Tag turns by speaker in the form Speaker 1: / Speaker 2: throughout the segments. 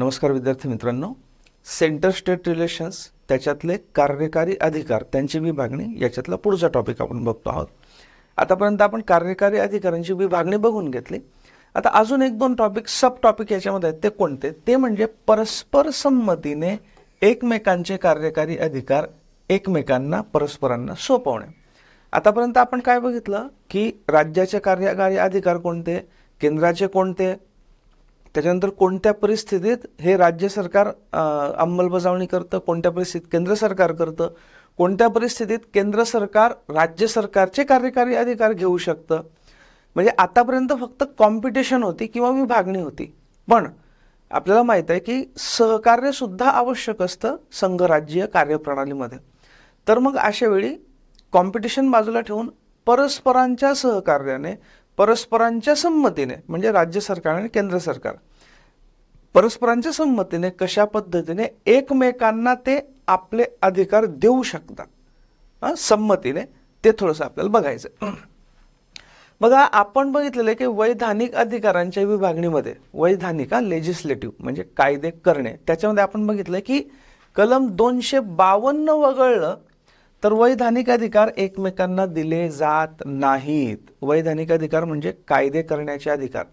Speaker 1: नमस्कार विद्यार्थी मित्रांनो. सेंटर स्टेट रिलेशन्स त्याच्यातले कार्यकारी अधिकार त्यांची विभागणी याच्यातला पुढचा टॉपिक आपण बघतो आहोत. आतापर्यंत आपण कार्यकारी अधिकारांची विभागणी बघून घेतली. आता अजून एक दोन टॉपिक सब टॉपिक याच्यामध्ये आहेत. ते कोणते? ते म्हणजे परस्पर संमतीने एकमेकांचे कार्यकारी अधिकार एकमेकांना परस्परांना सोपवणे. आतापर्यंत आपण काय बघितलं? की राज्याचे कार्यकारी अधिकार कोणते? केंद्राचे कोणते? त्याच्यानंतर कोणत्या परिस्थितीत हे राज्य सरकार अंमलबजावणी करतं कोणत्या परिस्थितीत केंद्र सरकार करतं कोणत्या परिस्थितीत केंद्र सरकार राज्य सरकारचे कार्यकारी अधिकार घेऊ शकतं? म्हणजे आतापर्यंत फक्त कॉम्पिटिशन होती किंवा विभागणी होती. पण आपल्याला माहीत आहे की सहकार्य सुद्धा आवश्यक असतं संघराज्यीय कार्यप्रणालीमध्ये. तर मग अशावेळी कॉम्पिटिशन बाजूला ठेवून परस्परांच्या सहकार्याने परस्परांच्या संमतीने म्हणजे राज्य सरकार आणि केंद्र सरकार परस्परांच्या संमतीने कशा पद्धतीने एकमेकांना ते आपले अधिकार देऊ शकतात संमतीने ते थोडंसं आपल्याला बघायचं बघा आपण बघितलेलं आहे की वैधानिक अधिकारांच्या विभागणीमध्ये वैधानिक लेजिस्लेटिव्ह म्हणजे कायदे करणे त्याच्यामध्ये आपण बघितलं की कलम दोनशे बावन्न वगळलं तर वैधानिक अधिकार एकमेकांना दिले जात नाहीत. वैधानिक अधिकार म्हणजे कायदे करण्याचे अधिकार.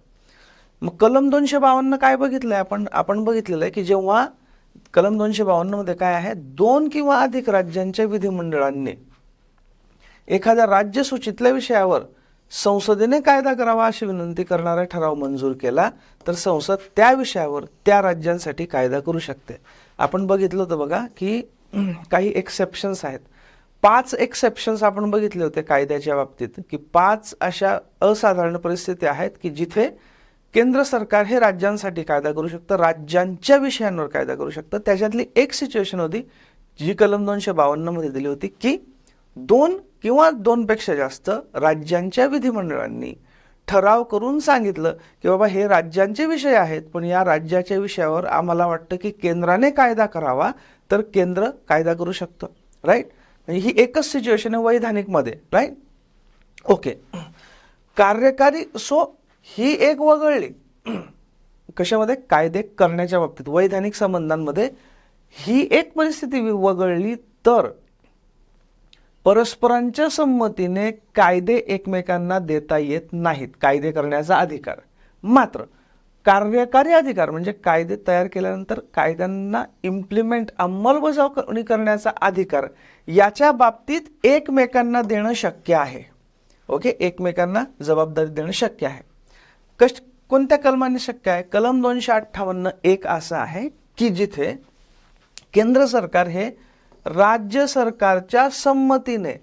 Speaker 1: मग कलम दोनशे बावन्न काय बघितलंय आपण? आपण बघितलेलं आहे की जेव्हा कलम दोनशे बावन्नमध्ये काय आहे? दोन किंवा अधिक राज्यांच्या विधिमंडळांनी एखाद्या राज्य सूचीतल्या विषयावर संसदेने कायदा करावा अशी विनंती करणारा ठराव मंजूर केला तर संसद त्या विषयावर त्या राज्यांसाठी कायदा करू शकते. आपण बघितलं होतं बघा की काही एक्सेप्शन्स आहेत. पाच एक्सेप्शन्स आपण बघितले होते कायद्याच्या बाबतीत की पाच अशा असाधारण परिस्थिती आहेत की जिथे केंद्र सरकार हे राज्यांसाठी कायदा करू शकतं राज्यांच्या विषयांवर कायदा करू शकतं. त्याच्यातली एक सिच्युएशन होती जी कलम दोनशे बावन्नमध्ये दिली होती की दोन किंवा दोनपेक्षा जास्त राज्यांच्या विधिमंडळांनी ठराव करून सांगितलं की बाबा हे राज्यांचे विषय आहेत पण या राज्याच्या विषयावर आम्हाला वाटतं की केंद्राने कायदा करावा तर केंद्र कायदा करू शकतं. राईट ही एकच सिच्युएशन आहे वैधानिकमध्ये राईट ओके कार्यकारी सो ही एक वगळली. कशामध्ये? कायदे करण्याच्या बाबतीत. वैधानिक संबंधांमध्ये ही एक परिस्थिती वगळली तर परस्परांच्या संमतीने कायदे एकमेकांना देता येत नाहीत. कायदे करण्याचा अधिकार. मात्र कार्यकारी अधिकार म्हणजे कायदे तयार केल्यानंतर कायद्यांना इम्प्लिमेंट अंमलबजावणी करण्याचा अधिकार याच्या बाबतीत एकमेकांना देणं शक्य आहे. ओके? एकमेकांना जबाबदारी देणं शक्य आहे. कश कोणत्या कलमाने शक्य आहे? कलम दोनशे अठ्ठावन्न एक असं आहे की जिथे केंद्र सरकार हे राज्य सरकारच्या संमतीने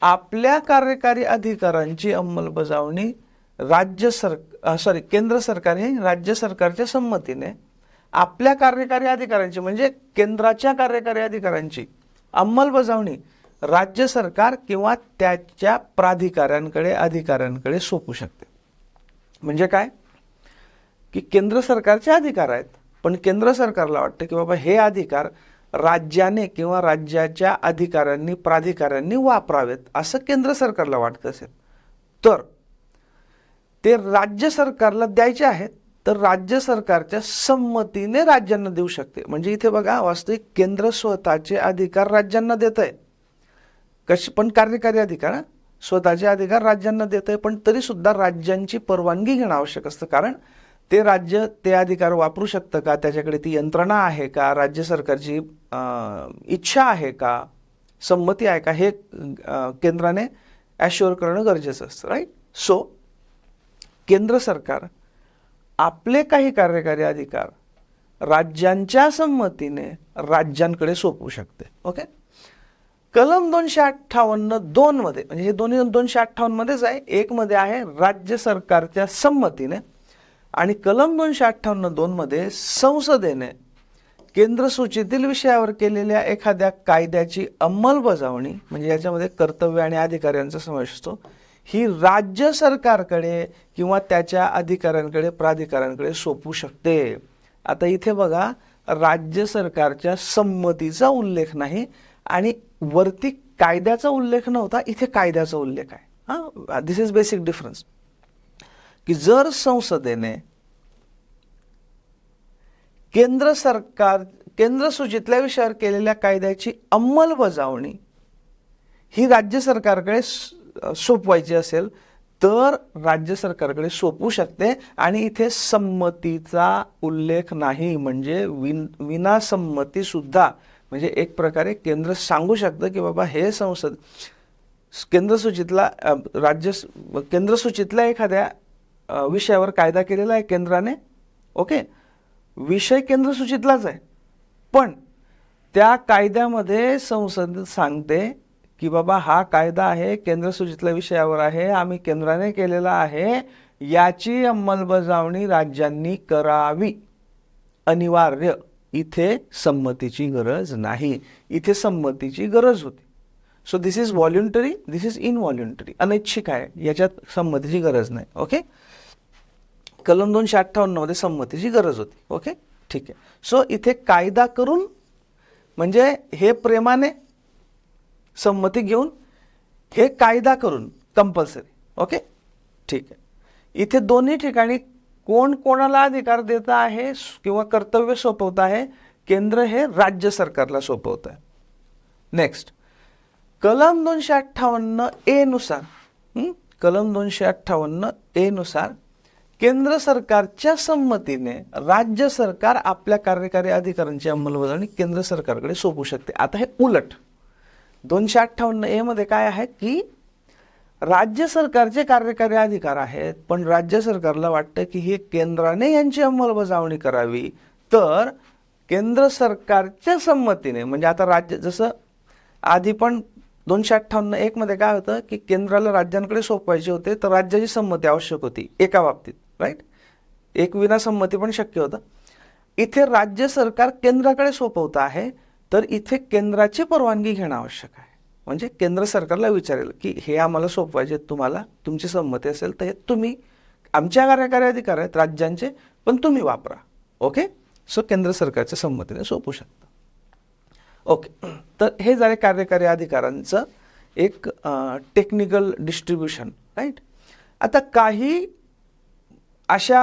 Speaker 1: आपल्या कार्यकारी अधिकारांची अंमलबजावणी राज्य सर सॉरी केंद्र सरकार हे राज्य सरकारच्या संमतीने आपल्या कार्यकारी अधिकाऱ्यांची म्हणजे केंद्राच्या कार्यकारी अधिकारांची अंमलबजावणी राज्य सरकार किंवा त्याच्या प्राधिकाऱ्यांकडे अधिकाऱ्यांकडे सोपू शकते. म्हणजे काय? की केंद्र सरकारचे अधिकार आहेत पण केंद्र सरकारला वाटतं की बाबा हे अधिकार राज्याने किंवा राज्याच्या अधिकाऱ्यांनी प्राधिकाऱ्यांनी वापरावेत असं केंद्र सरकारला वाटत असेल. तर ते राज्य सरकारला द्यायचे आहेत तर राज्य सरकारच्या संमतीने राज्यांना देऊ शकते. म्हणजे इथे बघा वास्तविक केंद्र स्वतःचे अधिकार राज्यांना देत आहे कश पण कार्यकारी अधिकार स्वतःचे अधिकार राज्यांना देत आहे पण तरी सुद्धा राज्यांची परवानगी घेणं आवश्यक असतं. कारण ते राज्य ते अधिकार वापरू शकतं का? त्याच्याकडे ती यंत्रणा आहे का? राज्य सरकारची इच्छा आहे का? संमती आहे का? हे केंद्राने ॲश्युअर करणं गरजेचं असतं राईट सो केंद्र सरकार आपले काही कार्यकारी अधिकार राज्यांच्या संमतीने राज्यांकडे सोपवू शकते. ओके कलम दोनशे अठ्ठावन्न दोन मध्ये म्हणजे हे दोन्ही दोनशे अठ्ठावन्नमध्येच आहे. एक मध्ये आहे राज्य सरकारच्या संमतीने आणि कलम दोनशे अठ्ठावन्न दोन मध्ये संसदेने केंद्र सूचीतील विषयावर केलेल्या एखाद्या कायद्याची अंमलबजावणी म्हणजे याच्यामध्ये कर्तव्य आणि अधिकाऱ्यांचा समावेश असतो ही राज्य सरकारकडे किंवा त्याच्या अधिकाऱ्यांकडे प्राधिकाऱ्यांकडे सोपू शकते. आता इथे बघा राज्य सरकारच्या संमतीचा उल्लेख नाही आणि वरती कायद्याचा उल्लेख नव्हता इथे कायद्याचा उल्लेख आहे. हां दिस इज बेसिक डिफरन्स की जर संसदेने केंद्र सरकार केंद्र सूचितल्या विषयावर केलेल्या कायद्याची अंमलबजावणी ही राज्य सरकारकडे सोपवायची असेल तर राज्य सरकारकडे सोपू शकते. आणि इथे संमतीचा उल्लेख नाही. म्हणजे विन विनासंमतीसुद्धा म्हणजे एक प्रकारे केंद्र सांगू शकतं की बाबा हे संसद केंद्रसूचितला राज्य स- केंद्र एखाद्या विषयावर कायदा केलेला आहे केंद्राने ओके? विषय केंद्रसूचितलाच आहे. पण त्या कायद्यामध्ये संसद सांगते की बाबा हा कायदा आहे केंद्र सूचितल्या विषयावर आहे आम्ही केंद्राने केलेला आहे याची अंमलबजावणी राज्यांनी करावी. अनिवार्य. इथे संमतीची गरज नाही. इथे संमतीची गरज होती. So this is voluntary this is involuntary अनैच्छिक आहे. याच्यात संमतीची गरज नाही. ओके कलम दोनशे अठ्ठावन्नमध्ये संमतीची गरज होती. ओके ठीक आहे. सो इथे कायदा करून म्हणजे हे प्रेमाने संमती घेऊन हे कायदा करून कंपल्सरी ओके ठीक आहे. इथे दोन्ही ठिकाणी कोण कोणाला अधिकार देत आहे किंवा कर्तव्य सोपवत आहे केंद्र हे राज्य सरकारला सोपवत आहे. नेक्स्ट कलम दोनशे अठ्ठावन्न ए नुसार कलम दोनशे अठ्ठावन्न ए नुसार केंद्र सरकारच्या संमतीने राज्य सरकार आपल्या कार्यकारी अधिकारांची अंमलबजावणी केंद्र सरकारकडे सोपू शकते. आता हे उलट. दोनशे अठ्ठावन्न ए मध्ये काय आहे की राज्य सरकारचे कार्यकारी अधिकार आहेत पण राज्य सरकारला वाटतं की हे केंद्राने यांची अंमलबजावणी करावी. तर केंद्र सरकारच्या संमतीने म्हणजे आता राज्य जसं आधी पण दोनशे अठ्ठावन्न एक मध्ये काय होतं की केंद्राला राज्यांकडे सोपवायचे होते तर राज्याची संमती आवश्यक होती एका बाबतीत राईट एक विनासंमती पण शक्य होतं. इथे राज्य सरकार केंद्राकडे सोपवतं आहे तर इथे केंद्राची परवानगी घेणं आवश्यक आहे. म्हणजे केंद्र सरकारला विचारेल की हे आम्हाला सोपवायचे आहेत तुम्हाला तुमची संमती असेल तर हे तुम्ही आमच्या कार्यकारी अधिकार आहेत राज्यांचे पण तुम्ही वापरा. ओके सो केंद्र सरकारच्या संमतीने सोपू शकता. ओके तर हे झाले कार्यकारी अधिकारांचं एक टेक्निकल डिस्ट्रीब्युशन राईट आता काही अशा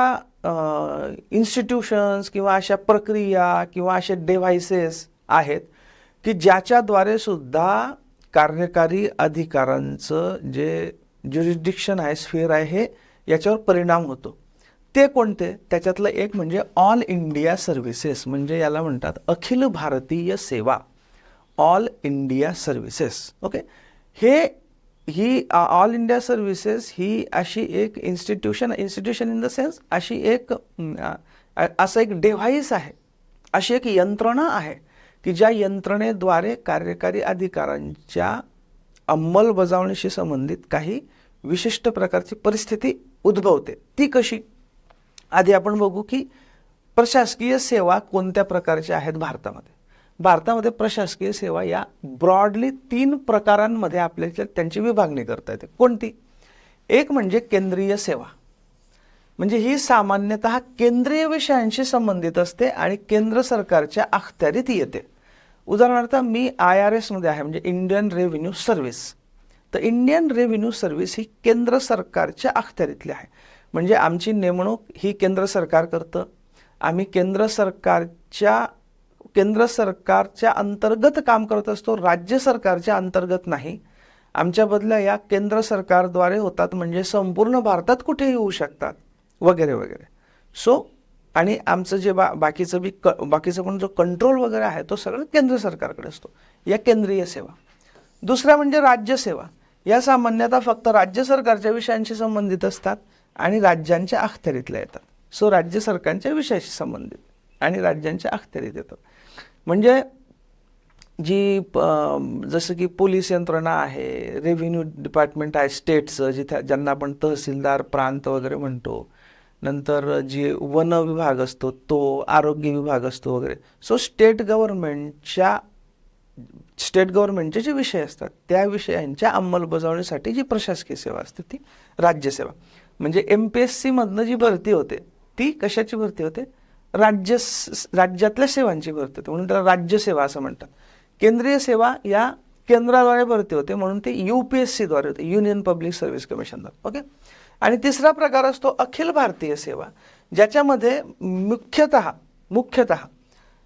Speaker 1: इन्स्टिट्यूशन्स किंवा अशा प्रक्रिया किंवा असे डिव्हायसेस आहेत की ज्याच्याद्वारे सुद्धा कार्यकारी अधिकारांचं जे ज्युरिडिक्शन आहे स्फिअर आहे हे याच्यावर परिणाम होतो. ते कोणते? त्याच्यातलं एक म्हणजे ऑल इंडिया सर्व्हिसेस म्हणजे याला म्हणतात अखिल भारतीय सेवा. ऑल इंडिया सर्व्हिसेस ओके हे ही ऑल इंडिया सर्व्हिसेस ही अशी एक institution institution in the sense अशी एक असं एक डिव्हाइस आहे. अशी एक यंत्रणा आहे. की ज्या यंत्रणेद्वारे कार्यकारी अधिकारांच्या अंमलबजावणीशी संबंधित काही विशिष्ट प्रकारची परिस्थिती उद्भवते. ती कशी? आधी आपण बघू की प्रशासकीय सेवा कोणत्या प्रकारच्या आहेत भारतामध्ये? भारतामध्ये प्रशासकीय सेवा या ब्रॉडली तीन प्रकारांमध्ये आपल्याला त्यांची विभागणी करता येते. कोणती? एक म्हणजे केंद्रीय सेवा. म्हणजे ही सामान्यतः केंद्रीय विषयांशी संबंधित असते आणि केंद्र सरकारच्या अखत्यारीत येते. उदाहरणार्थ मी आय आर एसमध्ये आहे म्हणजे इंडियन रेव्हेन्यू सर्व्हिस तर इंडियन रेव्हेन्यू सर्व्हिस ही केंद्र सरकारच्या अखत्यारीतली आहे. म्हणजे आमची नेमणूक ही केंद्र सरकार करतं. आम्ही केंद्र सरकारच्या केंद्र सरकारच्या अंतर्गत काम करत असतो राज्य सरकारच्या अंतर्गत नाही. आमच्या बदल्या या केंद्र सरकारद्वारे होतात म्हणजे संपूर्ण भारतात कुठेही होऊ शकतात. वगैरे वगैरे. सो आणि आमचं जे बा बाकीचं बी क बाकीचं पण जो कंट्रोल वगैरे आहे तो सगळं केंद्र सरकारकडे असतो. या केंद्रीय सेवा. दुसऱ्या म्हणजे राज्यसेवा या सामान्यतः फक्त राज्य सरकारच्या विषयांशी संबंधित असतात आणि राज्यांच्या अखत्यारीतल्या येतात. सो राज्य सरकारच्या विषयाशी संबंधित आणि राज्यांच्या अखत्यारीत येतात. म्हणजे जी प- जसं की पोलीस यंत्रणा आहे रेव्हेन्यू डिपार्टमेंट आहे स्टेटचं जिथे ज्यांना आपण तहसीलदार प्रांत वगैरे म्हणतो नंतर जे वन विभाग असतो तो आरोग्य विभाग असतो वगैरे. सो स्टेट गव्हर्नमेंटच्या स्टेट गव्हर्नमेंटचे जे विषय असतात त्या विषयांच्या अंमलबजावणीसाठी जी प्रशासकीय सेवा असते ती राज्यसेवा म्हणजे एम पी एस सीमधनं जी भरती होते ती कशाची भरती होते? राज्य राज्यातल्या सेवांची भरती होते. म्हणून त्याला राज्यसेवा असं म्हणतात. केंद्रीय सेवा या केंद्राद्वारे भरती होते म्हणून ते यू पी एस सीद्वारे होते युनियन पब्लिक सर्व्हिस कमिशनद्वारे ओके आणि तिसरा प्रकार असतो अखिल भारतीय सेवा ज्याच्यामध्ये मुख्यतः मुख्यतः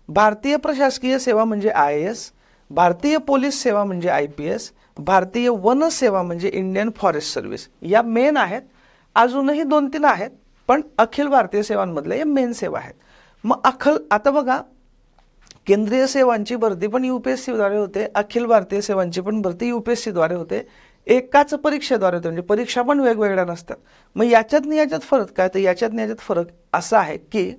Speaker 1: भारतीय प्रशासकीय सेवा म्हणजे आय एस भारतीय पोलीस सेवा म्हणजे आय पी एस भारतीय वन सेवा म्हणजे इंडियन फॉरेस्ट सर्व्हिस. या मेन आहेत. अजूनही दोन तीन आहेत पण अखिल भारतीय सेवांमधल्या या मेन सेवा आहेत. मग अखल आता बघा केंद्रीय सेवांची भरती पण युपीएससीद्वारे होते अखिल भारतीय सेवांची पण भरती युपीएससीद्वारे होते. एकाच परीक्षेद्वारे होते. म्हणजे परीक्षा पण वेगवेगळ्या नसतात. मग याच्यात याच्यात फरक काय? तर याच्यात याच्यात फरक असा आहे की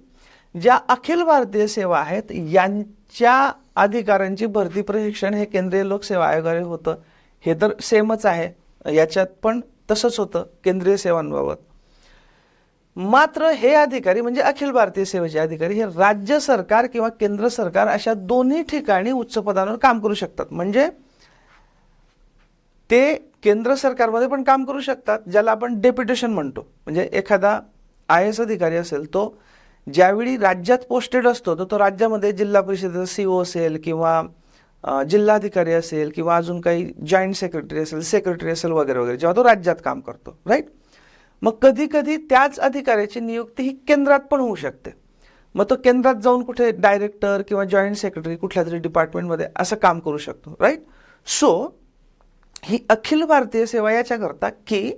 Speaker 1: ज्या अखिल भारतीय सेवा आहेत यांच्या अधिकाऱ्यांची भरती प्रशिक्षण हे केंद्रीय लोकसेवा आयोगाने होतं. हे तर सेमच आहे. याच्यात पण तसंच होतं केंद्रीय सेवांबाबत. मात्र हे अधिकारी म्हणजे अखिल भारतीय सेवेचे अधिकारी हे राज्य सरकार किंवा केंद्र सरकार अशा दोन्ही ठिकाणी उच्च पदांवर काम करू शकतात. म्हणजे ते केंद्र सरकारमध्ये पण काम करू शकतात ज्याला आपण डेप्युटेशन म्हणतो. म्हणजे एखादा आय एस अधिकारी असेल तो ज्यावेळी राज्यात पोस्टेड असतो तर तो राज्यामध्ये जिल्हा परिषदेचा सी ओ असेल किंवा जिल्हाधिकारी असेल किंवा अजून काही जॉईंट सेक्रेटरी असेल सेक्रेटरी असेल वगैरे वगैरे जेव्हा तो राज्यात काम करतो राईट मग कधी कधी त्याच अधिकाऱ्याची नियुक्ती ही केंद्रात पण होऊ शकते. मग तो केंद्रात जाऊन कुठे डायरेक्टर किंवा जॉईंट सेक्रेटरी कुठल्या तरी डिपार्टमेंटमध्ये असं काम करू शकतो राईट सो ही अखिल भारतीय सेवा याच्याकरता की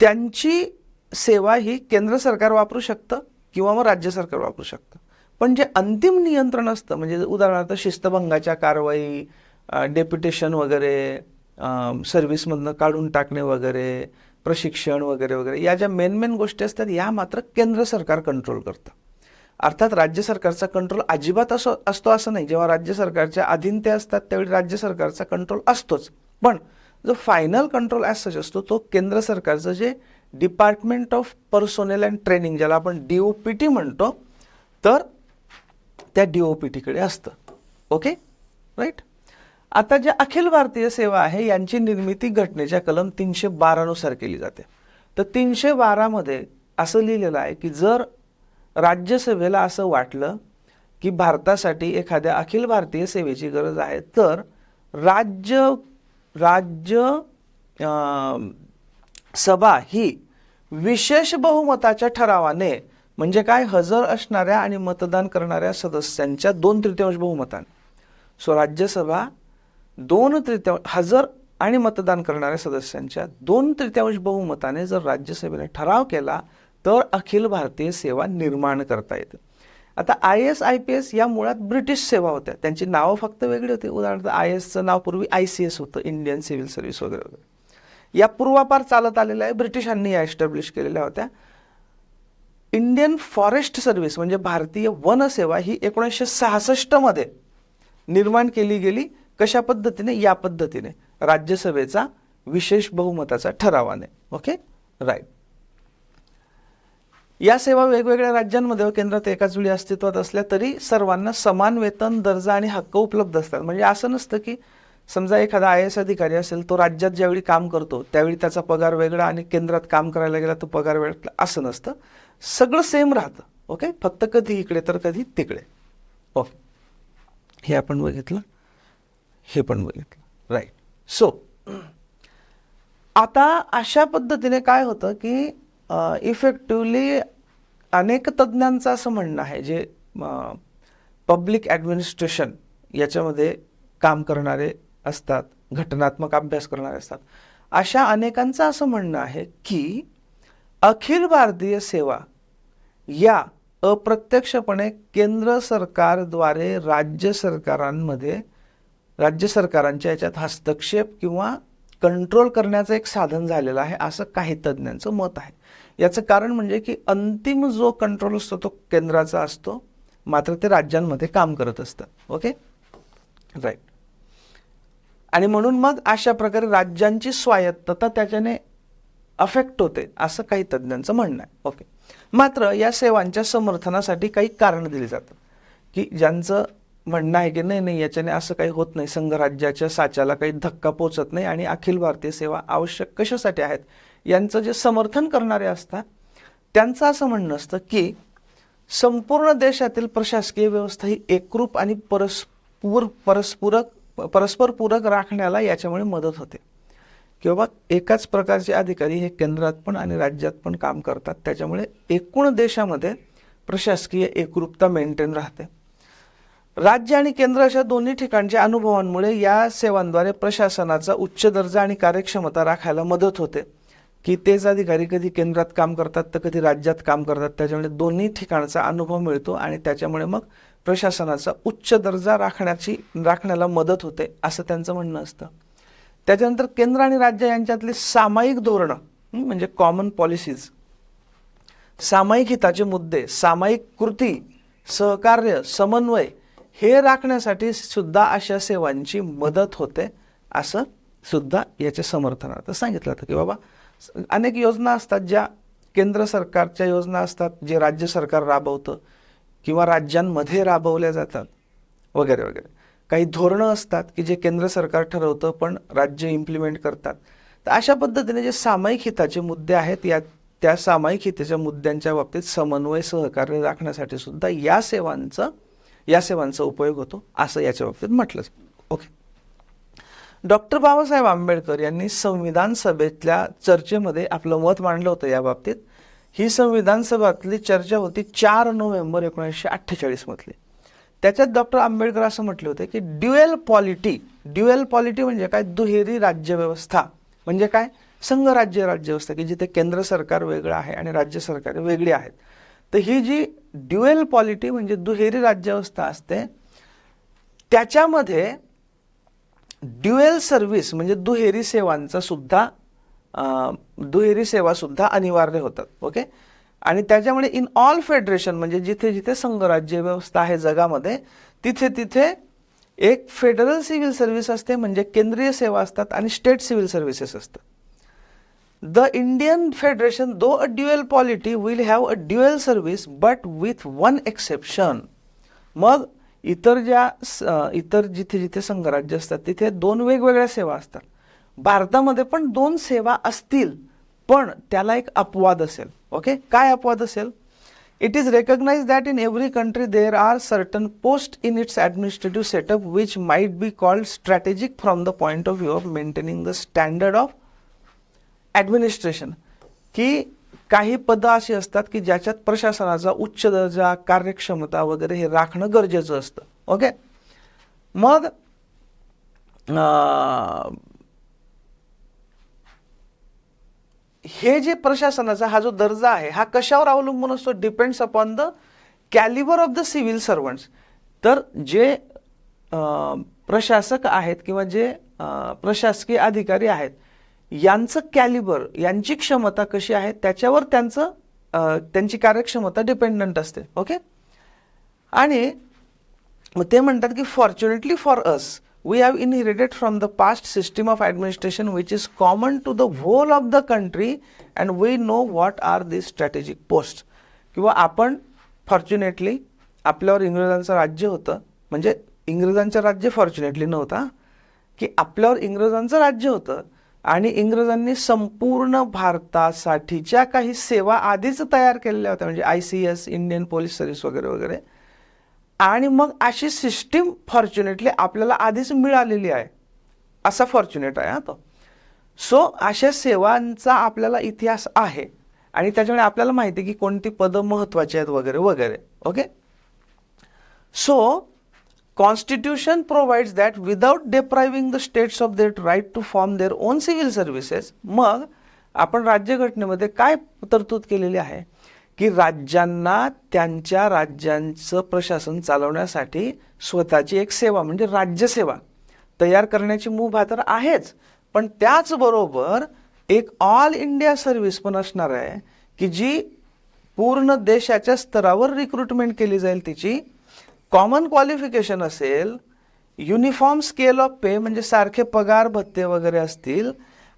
Speaker 1: त्यांची सेवा ही केंद्र सरकार वापरू शकतं किंवा मग राज्य सरकार वापरू शकतं. पण जे अंतिम नियंत्रण असतं म्हणजे उदाहरणार्थ शिस्तभंगाच्या कारवाई डेप्युटेशन वगैरे सर्व्हिसमधनं काढून टाकणे वगैरे प्रशिक्षण वगैरे वगैरे या ज्या मेन मेन गोष्टी असतात या मात्र केंद्र सरकार कंट्रोल करतं. अर्थात राज्य सरकारचा कंट्रोल अजिबात असो असतो असं नाही. जेव्हा राज्य सरकारच्या अधीन ते असतात त्यावेळी राज्य सरकारचा कंट्रोल असतोच. पण जो फायनल कंट्रोल ॲज सच असतो तो केंद्र सरकारचं जे department of personnel and training ज्याला आपण डी ओ पी टी म्हणतो तर त्या डी ओ पी टीकडे असतं. ओके राईट आता ज्या अखिल भारतीय सेवा आहे यांची निर्मिती घटनेच्या कलम तीनशे बारानुसार केली जाते. तर तीनशे बारामध्ये असं लिहिलेलं आहे की जर राज्यसभेला असं वाटलं की भारतासाठी एखाद्या अखिल भारतीय सेवेची गरज आहे. तर राज्य राज्य सभा ही विशेष बहुमताच्या ठरावाने म्हणजे काय? हजर असणाऱ्या आणि मतदान करणाऱ्या सदस्यांच्या दोन तृतीयांश बहुमताने. सो राज्यसभा दोन तृतीय हजर आणि मतदान करणाऱ्या सदस्यांच्या दोन तृतीयांश बहुमताने जर राज्यसभेने ठराव केला तर अखिल भारतीय सेवा निर्माण करता येते. आता I S I P S या मुळात ब्रिटिश सेवा होत्या. त्यांची नावं फक्त वेगळी होती. उदाहरणार्थ आय एसचं नाव पूर्वी आय सी एस होतं इंडियन सिव्हिल सर्व्हिस वगैरे वगैरे या पूर्वापार चालत आलेल्या आहे ब्रिटिशांनी या एस्टॅब्लिश केलेल्या होत्या. इंडियन फॉरेस्ट सर्व्हिस म्हणजे भारतीय वन सेवा ही एकोणीसशे सहासष्टमध्ये निर्माण केली गेली. कशा पद्धतीने? या पद्धतीने. राज्यसभेचा विशेष बहुमताचा ठरावाने. ओके राईट या सेवा वेगवेगळ्या राज्यांमध्ये व केंद्रात एकाच वेळी अस्तित्वात असल्या तरी सर्वांना समान वेतन दर्जा आणि हक्क उपलब्ध असतात. म्हणजे असं नसतं की समजा एखादा आय एस अधिकारी असेल तो राज्यात ज्यावेळी काम करतो त्यावेळी त्याचा पगार वेगळा आणि केंद्रात काम करायला गेला तो पगार वेगळा असं नसतं. सगळं सेम राहतं ओके फक्त कधी इकडे तर कधी तिकडे. ओके हे आपण बघितलं हे पण बघितलं. राईट सो आता अशा पद्धतीने काय होतं की इफेक्टिवली अनेक तज्ज्ञांचं असं म्हणणं आहे जे पब्लिक ॲडमिनिस्ट्रेशन याच्यामध्ये काम करणारे असतात घटनात्मक अभ्यास करणारे असतात. अशा अनेकांचं असं म्हणणं आहे की अखिल भारतीय सेवा या अप्रत्यक्षपणे केंद्र सरकारद्वारे राज्य सरकारांमध्ये राज्य सरकारांच्या याच्यात हस्तक्षेप किंवा कंट्रोल करण्याचं एक साधन झालेलं आहे असं काही तज्ज्ञांचं मत आहे. याचं कारण म्हणजे की अंतिम जो कंट्रोल असतो तो केंद्राचा असतो. मात्र ते राज्यांमध्ये काम करत असतं. ओके राईट आणि म्हणून मग अशा प्रकारे राज्यांची स्वायत्तता त्याच्याने अफेक्ट होते असं काही तज्ज्ञांचं म्हणणं आहे. ओके मात्र या सेवांच्या समर्थनासाठी काही कारणं दिली जातात. की ज्यांचं म्हणणं आहे की नाही नाही याच्याने असं काही होत नाही. संघराज्याच्या साच्याला काही धक्का पोचत नाही आणि अखिल भारतीय सेवा आवश्यक कशासाठी आहेत? यांचं जे समर्थन करणारे असतात त्यांचं असं म्हणणं असतं की संपूर्ण देशातील प्रशासकीय व्यवस्था ही एकरूप आणि परस्पूर परस्पूरक परस्पर पूरक राखण्याला याच्यामुळे मदत होते. किंवा एकाच प्रकारचे अधिकारी हे केंद्रात पण आणि राज्यात पण काम करतात. त्याच्यामुळे एकूण देशामध्ये प्रशासकीय एकरूपता मेंटेन राहते. राज्य आणि केंद्र अशा दोन्ही ठिकाणच्या अनुभवांमुळे या सेवांद्वारे प्रशासनाचा उच्च दर्जा आणि कार्यक्षमता राखायला मदत होते. की तेच अधिकारी कधी केंद्रात काम करतात तर कधी राज्यात काम करतात त्याच्यामुळे दोन्ही ठिकाणचा अनुभव मिळतो आणि त्याच्यामुळे मग प्रशासनाचा उच्च दर्जा राखण्याची राखण्याला मदत होते असं त्यांचं म्हणणं असतं. त्याच्यानंतर केंद्र आणि राज्य यांच्यातली सामायिक धोरणं म्हणजे कॉमन पॉलिसीज सामायिक हिताचे मुद्दे सामायिक कृती सहकार्य समन्वय हे राखण्यासाठी सुद्धा अशा सेवांची मदत होते असं सुद्धा याच्या समर्थनार्थ सांगितलं होतं की बाबा अनेक योजना असतात ज्या केंद्र सरकारच्या योजना असतात जे राज्य सरकार राबवतं किंवा राज्यांमध्ये राबवल्या जातात वगैरे वगैरे. काही धोरणं असतात की जे केंद्र सरकार ठरवतं पण राज्य इम्प्लिमेंट करतात. तर अशा पद्धतीने जे सामायिक हिताचे मुद्दे आहेत या त्या सामायिक हिताच्या मुद्द्यांच्या बाबतीत समन्वय सहकार्य राखण्यासाठी सुद्धा या सेवांचं या सेवांचा उपयोग होतो असं याच्या बाबतीत म्हटलं ओके डॉक्टर बाबासाहेब आंबेडकर यांनी संविधान सभेतल्या चर्चेमध्ये आपलं मत मांडलं होतं या बाबतीत. ही संविधान सभातली चर्चा होती चार नोव्हेंबर एकोणीसशे अठ्ठेचाळीस मधली. त्याच्यात डॉक्टर आंबेडकर असं म्हटले होते की ड्युएल पॉलिटी ड्युएल पॉलिटी म्हणजे काय? दुहेरी राज्यव्यवस्था म्हणजे काय? संघराज्य राज्यव्यवस्था की जिथे केंद्र सरकार वेगळं आहे आणि राज्य सरकार वेगळी आहेत. तर ही जी ड्युएल पॉलिटी म्हणजे दुहेरी राज्यव्यवस्था असते त्याच्यामध्ये ड्युएल सर्व्हिस म्हणजे दुहेरी सेवांचा सुद्धा दुहेरी सेवा सुद्धा अनिवार्य होतात ओके आणि त्याच्यामुळे इन ऑल फेडरेशन म्हणजे जिथे जिथे संघराज्य व्यवस्था आहे जगामध्ये तिथे तिथे एक फेडरल सिव्हिल सर्व्हिस असते म्हणजे केंद्रीय सेवा असतात आणि स्टेट सिव्हिल सर्व्हिसेस असतात. The Indian federation though a dual polity will have a dual service but with one exception मग इतर ज्या स- इतर जिथे जिथे संघराज्य असतात तिथे दोन वेगवेगळ्या सेवा असतात. भारतामध्ये पण दोन सेवा असतील पण त्याला एक अपवाद असेल. ओके काय अपवाद असेल? It is recognise that in every country there are certain post in its administrative setup which might be called strategic from the point of view of maintaining the standard of administration की काही पदं अशी असतात की ज्याच्यात प्रशासनाचा उच्च दर्जा कार्यक्षमता वगैरे हे राखणं गरजेचं असतं. ओके मग अं, हे जे प्रशासनाचा हा जो दर्जा आहे हा कशावर अवलंबून असतो? Depends upon the calibre of the civil servants तर जे प्रशासक आहेत किंवा जे प्रशासकीय अधिकारी आहेत यांचं कॅलिबर यांची क्षमता कशी आहे त्याच्यावर त्यांचं त्यांची कार्यक्षमता डिपेंडंट असते ओके आणि ते म्हणतात की fortunately for us we have inherited from the past system of administration which is common to the whole of the country and we know what are the strategic post किंवा आपण fortunately आपल्यावर इंग्रजांचं राज्य होतं. म्हणजे इंग्रजांचं राज्य फॉर्च्युनेटली नव्हता की आपल्यावर इंग्रजांचं राज्य होतं आणि इंग्रजांनी संपूर्ण भारतासाठीच्या काही सेवा आधीच तयार केलेल्या होत्या म्हणजे I C S Indian police service वगैरे वगैरे. आणि मग अशी सिस्टीम फॉर्च्युनेटली आपल्याला आधीच मिळालेली आहे. असा फॉर्च्युनेट आहे हा तो. सो अशा सेवांचा आपल्याला इतिहास आहे. आणि त्याच्यामुळे आपल्याला माहिती आहे की कोणती पदं महत्त्वाची आहेत वगैरे वगैरे. Okay? So constitution provides that without depriving the states of their right to form their own civil services मग आपण राज्यघटनेमध्ये काय तरतूद केलेली आहे? की राज्यांना त्यांच्या राज्यांचं प्रशासन चालवण्यासाठी स्वतःची एक सेवा म्हणजे राज्यसेवा तयार करण्याची मुभा तर आहेच. पण त्याचबरोबर एक ऑल इंडिया सर्व्हिस पण असणार आहे की जी पूर्ण देशाच्या स्तरावर रिक्रुटमेंट केली जाईल तिची कॉमन क्वालिफिकेशन असेल युनिफॉर्म स्केल ऑफ पे म्हणजे सारखे पगार भत्ते वगैरे असतील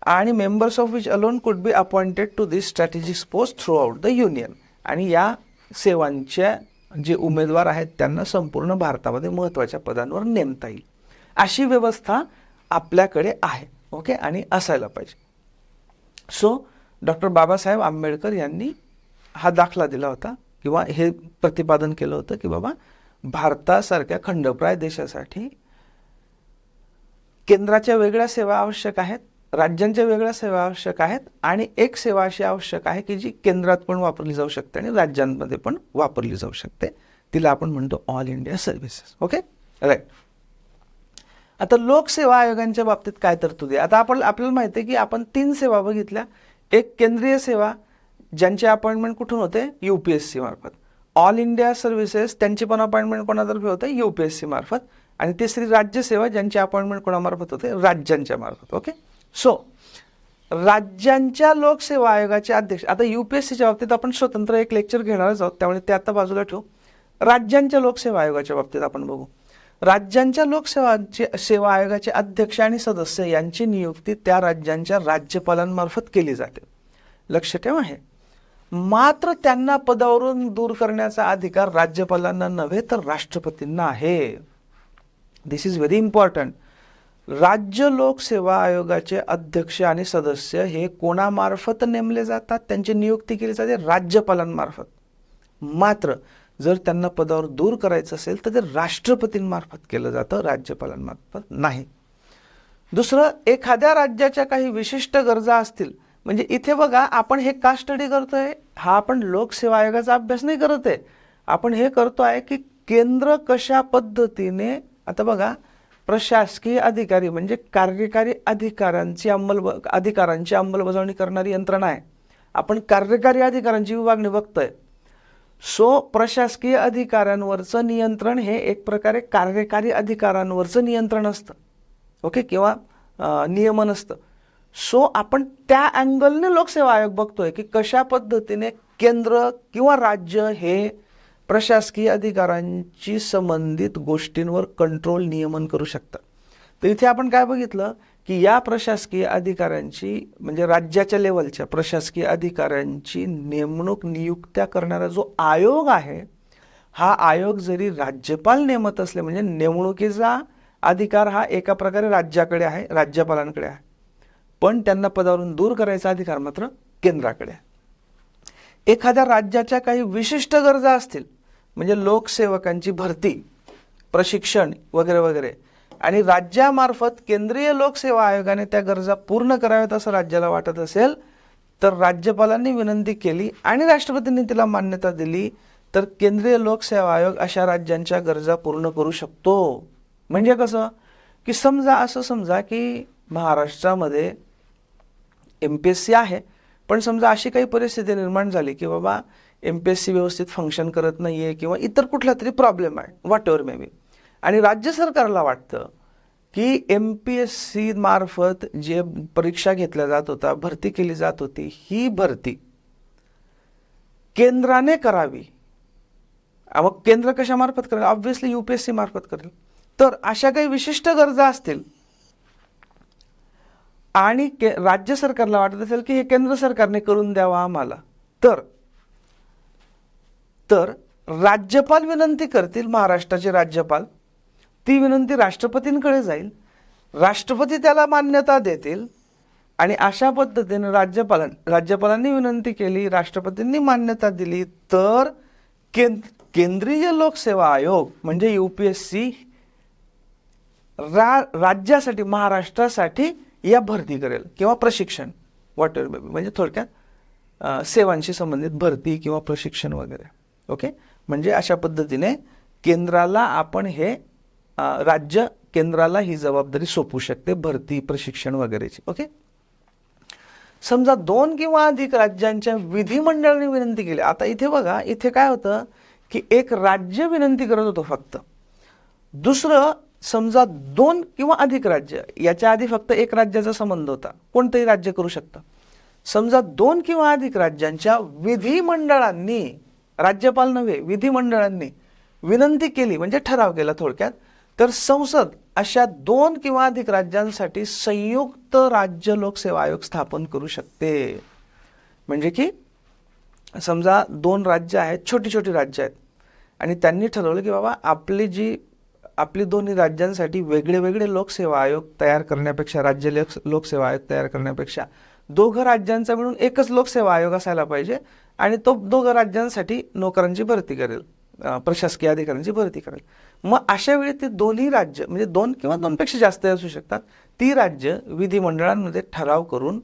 Speaker 1: आणि members of which alone could be appointed to this strategic post throughout the union आणि या सेवांच्या जे उमेदवार आहेत त्यांना संपूर्ण भारतामध्ये महत्त्वाच्या पदांवर नेमता येईल. अशी व्यवस्था आपल्याकडे आहे ओके आणि असायला पाहिजे. सो डॉक्टर बाबासाहेब आंबेडकर यांनी हा दाखला दिला होता किंवा हे प्रतिपादन केलं होतं की बाबा भारतासारख्या खंडप्राय देशासाठी केंद्राच्या वेगळ्या सेवा आवश्यक आहेत राज्यांच्या वेगळ्या सेवा आवश्यक आहेत आणि एक सेवा अशी आवश्यक आहे की जी केंद्रात पण वापरली जाऊ शकते आणि राज्यांमध्ये पण वापरली जाऊ शकते. तिला आपण म्हणतो all India services okay right आता लोकसेवा आयोगांच्या बाबतीत काय तरतुदी आता आपण आपल्याला माहिती आहे की आपण तीन सेवा बघितल्या. एक केंद्रीय सेवा ज्यांची अपॉइंटमेंट कुठून होते? यू पी एस सी मार्फत. ऑल इंडिया सर्व्हिसेस त्यांची पण अपॉइंटमेंट कोणातर्फे होते? यू पी एस सी मार्फत. आणि तिसरी राज्यसेवा ज्यांची अपॉइंटमेंट कोणामार्फत होते? राज्यांच्या मार्फत ओके सो राज्यांच्या लोकसेवा आयोगाचे अध्यक्ष आता यू पी एस सीच्या बाबतीत आपण स्वतंत्र एक लेक्चर घेणारच आहोत. त्यामुळे ते आता बाजूला ठेवू. राज्यांच्या लोकसेवा आयोगाच्या बाबतीत आपण बघू. राज्यांच्या लोकसेवाचे सेवा आयोगाचे अध्यक्ष आणि सदस्य यांची नियुक्ती त्या राज्यांच्या राज्यपालांमार्फत केली जाते. लक्ष ठेवा हे. मात्र त्यांना पदावरून दूर करण्याचा अधिकार राज्यपालांना नव्हे तर राष्ट्रपतींना आहे. दिस इज व्हेरी इम्पॉर्टंट राज्य लोकसेवा आयोगाचे अध्यक्ष आणि सदस्य हे कोणामार्फत नेमले जातात? त्यांची नियुक्ती केली जाते राज्यपालांमार्फत. मात्र जर त्यांना पदावर दूर करायचं असेल तर ते राष्ट्रपतींमार्फत केलं जातं राज्यपालांमार्फत नाही. दुसरं एखाद्या राज्याच्या काही विशिष्ट गरजा असतील म्हणजे इथे बघा आपण हे का स्टडी करतोय? हा आपण लोकसेवा आयोगाचा अभ्यास नाही करत आहे. आपण हे करतो आहे की केंद्र कशा पद्धतीने आता बघा प्रशासकीय अधिकारी म्हणजे कार्यकारी अधिकाऱ्यांची अंमल अधिकारांची अंमलबजावणी करणारी यंत्रणा आहे. आपण कार्यकारी अधिकारांची विभागणी बघतोय. सो प्रशासकीय अधिकाऱ्यांवरचं नियंत्रण हे एक प्रकारे कार्यकारी अधिकारांवरचं नियंत्रण असतं. ओके? किंवा नियमन असतं. सो आपण त्या अँगलने लोकसेवा आयोग बघतोय की कशा पद्धतीने केंद्र किंवा राज्य हे प्रशासकीय अधिकारांची संबंधित गोष्टींवर कंट्रोल नियमन करू शकतात. तर इथे आपण काय बघितलं की या प्रशासकीय अधिकाऱ्यांची म्हणजे राज्याच्या लेवलच्या प्रशासकीय अधिकाऱ्यांची नेमणूक नियुक्त्या करणारा जो आयोग आहे हा आयोग जरी राज्यपाल नेमत असले म्हणजे नेमणुकीचा अधिकार हा एका प्रकारे राज्याकडे आहे राज्यपालांकडे आहे. पण त्यांना पदावरून दूर करायचा अधिकार मात्र केंद्राकडे आहे. एखाद्या राज्याच्या काही विशिष्ट गरजा असतील म्हणजे लोकसेवकांची भरती प्रशिक्षण वगैरे वगैरे आणि राज्यामार्फत केंद्रीय लोकसेवा आयोगाने त्या गरजा पूर्ण कराव्यात असं राज्याला वाटत असेल तर राज्यपालांनी विनंती केली आणि राष्ट्रपतींनी तिला मान्यता दिली तर केंद्रीय लोकसेवा आयोग अशा राज्यांच्या गरजा पूर्ण करू शकतो. म्हणजे कसं? की समजा असं समजा की महाराष्ट्रामध्ये एम पी एस सी आहे. पण समजा अशी काही परिस्थिती निर्माण झाली की बाबा एम पी एस सी व्यवस्थित फंक्शन करत नाही आहे किंवा इतर कुठला तरी प्रॉब्लेम आहे वॉट एवर मे बी आणि राज्य सरकारला वाटतं की एम पी एस सी मार्फत जे परीक्षा घेतल्या जात होता भरती केली जात होती ही भरती केंद्राने करावी. मग केंद्र कशामार्फत करेल? Obviously U P S C मार्फत करेल. तर अशा काही विशिष्ट गरजा असतील आणि के राज्य सरकारला वाटत असेल की हे केंद्र सरकारने करून द्यावं आम्हाला. तर तर राज्यपाल विनंती करतील महाराष्ट्राचे राज्यपाल. ती विनंती राष्ट्रपतींकडे जाईल. राष्ट्रपती त्याला मान्यता देतील. आणि अशा पद्धतीने राज्यपालां राज्यपालांनी विनंती केली राष्ट्रपतींनी मान्यता दिली तर केंद्र केंद्रीय लोकसेवा आयोग म्हणजे यू पी एस सी रा राज्यासाठी महाराष्ट्रासाठी या भरती करेल किंवा प्रशिक्षण वॉटर बेबी म्हणजे थोडक्यात सेवांशी संबंधित भरती किंवा प्रशिक्षण वगैरे. ओके म्हणजे अशा पद्धतीने केंद्राला आपण हे राज्य केंद्राला ही जबाबदारी सोपू शकते भरती प्रशिक्षण वगैरेची. ओके समजा दोन किंवा अधिक राज्यांच्या विधिमंडळाने विनंती केली. आता इथे बघा इथे काय होतं की एक राज्य विनंती करत होतं फक्त. दुसरं समजा दोन किंवा अधिक राज्य याच्या आधी फक्त एक राज्याचा संबंध होता. कोणतंही राज्य करू शकतं. समजा दोन किंवा अधिक राज्यांच्या विधिमंडळांनी राज्यपाल नव्हे विधिमंडळांनी विनंती केली म्हणजे ठराव केला थोडक्यात तर संसद अशा दोन किंवा अधिक राज्यांसाठी संयुक्त राज्य लोकसेवा आयोग स्थापन करू शकते. म्हणजे की समजा दोन राज्य आहेत छोटी छोटी राज्य आहेत आणि त्यांनी ठरवलं की बाबा आपली जी आपली दोन्ही राज्यांसाठी वेगळे वेगळे लोकसेवा आयोग तयार करण्यापेक्षा राज्य लोक लोकसेवा आयोग तयार करण्यापेक्षा दोघं राज्यांचा मिळून एकच लोकसेवा आयोग असायला पाहिजे आणि तो दोघं राज्यांसाठी नोकरांची भरती करेल प्रशासकीय अधिकाऱ्यांची भरती करेल. मग अशा वेळी ते दोन्ही राज्य म्हणजे दोन किंवा दोनपेक्षा जास्त असू शकतात ती राज्य विधिमंडळांमध्ये ठराव करून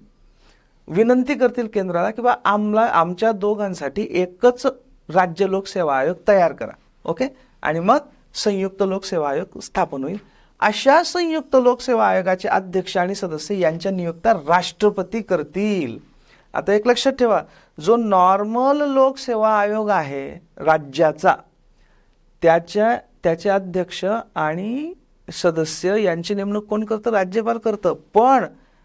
Speaker 1: विनंती करतील केंद्राला किंवा आमला आमच्या दोघांसाठी एकच राज्य लोकसेवा आयोग तयार करा. ओके? आणि मग संयुक्त लोकसेवा आयोग स्थापन होईल. अशा संयुक्त लोकसेवा आयोगाचे अध्यक्ष आणि सदस्य यांच्या नियुक्त्या राष्ट्रपती करतील. आता एक लक्षात ठेवा जो नॉर्मल लोकसेवा आयोग आहे राज्याचा त्याच्या त्याचे अध्यक्ष आणि सदस्य यांची नेमणूक कोण करतं? राज्यपाल करतं. पण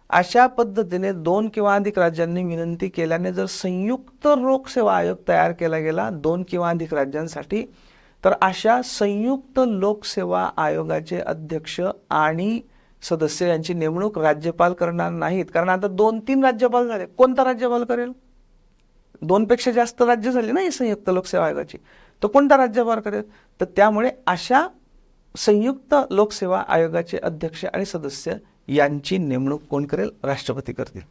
Speaker 1: अशा पद्धतीने दोन किंवा अधिक राज्यांनी विनंती केल्याने जर संयुक्त लोकसेवा आयोग तयार केला गेला दोन किंवा अधिक राज्यांसाठी तर अशा संयुक्त लोकसेवा आयोगाचे अध्यक्ष आणि सदस्य यांची नेमणूक राज्यपाल करणार नाहीत. कारण आता दोन तीन राज्यपाल झाले. कोणता राज्यपाल करेल? दोनपेक्षा जास्त राज्य झाली ना संयुक्त लोकसेवा आयोगाची. तर कोणता राज्यपाल करेल? तर त्यामुळे अशा संयुक्त लोकसेवा आयोगाचे अध्यक्ष आणि सदस्य यांची नेमणूक कोण करेल? राष्ट्रपती करतील.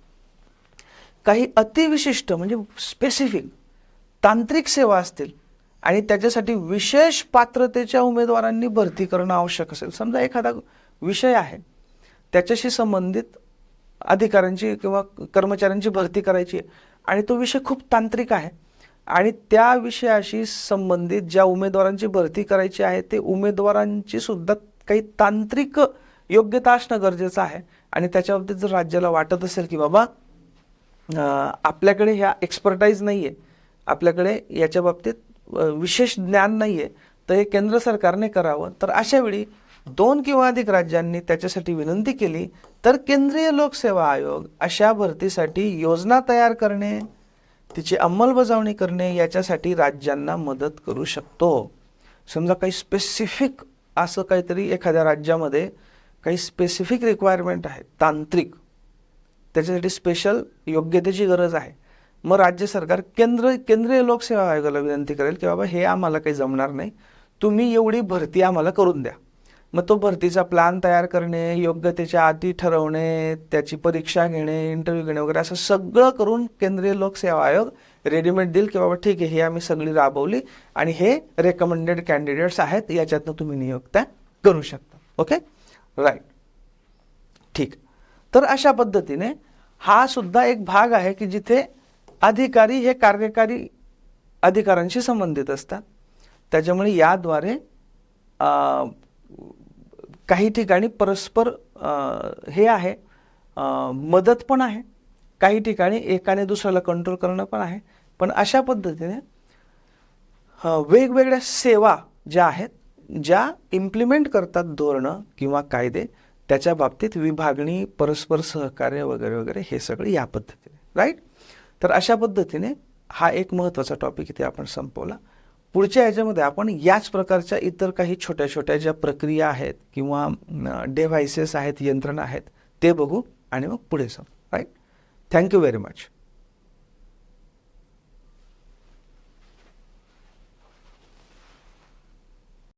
Speaker 1: काही अतिविशिष्ट म्हणजे स्पेसिफिक तांत्रिक सेवा असतील आणि त्याच्यासाठी विशेष पात्रतेच्या उमेदवारांनी भरती करणं आवश्यक असेल. समजा एखादा विषय आहे त्याच्याशी संबंधित अधिकाऱ्यांची किंवा कर्मचाऱ्यांची भरती करायची आहे आणि तो विषय खूप तांत्रिक आहे आणि त्या विषयाशी संबंधित ज्या उमेदवारांची भरती करायची आहे ते उमेदवारांची सुद्धा काही तांत्रिक योग्यता असणं गरजेचं आहे. आणि त्याच्या बाबतीत जर राज्याला वाटत असेल की बाबा आपल्याकडे ह्या एक्सपर्टाईज नाही आहे आपल्याकडे याच्या बाबतीत विशेष ज्ञान नाही आहे तर हे केंद्र सरकारने करावं. तर अशा वेळी दोन किंवा अधिक राज्यांनी त्याच्यासाठी विनंती केली तर केंद्रीय लोकसेवा आयोग अशा भरतीसाठी योजना तयार करणे तिची अंमलबजावणी करणे याच्यासाठी राज्यांना मदत करू शकतो. समजा काही स्पेसिफिक असं काहीतरी एखाद्या राज्यामध्ये काही स्पेसिफिक रिक्वायरमेंट आहे तांत्रिक त्याच्यासाठी स्पेशल योग्यतेची गरज आहे. मग राज्य सरकार केंद्र केंद्रीय लोकसेवा आयोगाला विनंती करेल की बाबा हे आम्हाला काही जमणार नाही. तुम्ही एवढी भरती आम्हाला करून द्या. मग तो भरतीचा प्लॅन तयार करणे योग्यतेच्या आधी ठरवणे त्याची परीक्षा घेणे इंटरव्ह्यू घेणे वगैरे असं सगळं करून केंद्रीय लोकसेवा आयोग रेडीमेड देईल की बाबा ठीक आहे ही आम्ही सगळी राबवली आणि हे रेकमेंडेड कॅन्डिडेट्स आहेत याच्यातनं तुम्ही नियुक्त्या करू शकता. ओके राईट ठीक. तर अशा पद्धतीने हा सुद्धा एक भाग आहे की जिथे अधिकारी हे कार्यकारी अधिकारांशी संबंधित असतात. त्याच्यामुळे याद्वारे काही ठिकाणी परस्पर हे आहे मदत पण आहे. काही ठिकाणी एकाने दुसऱ्याला कंट्रोल करणं पण आहे. पण अशा पद्धतीने वेगवेगळ्या सेवा ज्या आहेत ज्या इम्प्लिमेंट करतात धोरणं किंवा कायदे त्याच्या बाबतीत विभागणी परस्पर सहकार्य वगैरे वगैरे हे सगळं या पद्धतीने. राईट तर अशा पद्धतीने हा एक महत्त्वाचा टॉपिक इथे आपण संपवला. पुढच्या ह्याच्यामध्ये आपण याच प्रकारच्या इतर काही छोट्या छोट्या ज्या प्रक्रिया आहेत किंवा डेव्हायसेस आहेत यंत्रणा आहेत ते बघू आणि मग पुढे जाऊ. Right thank you very much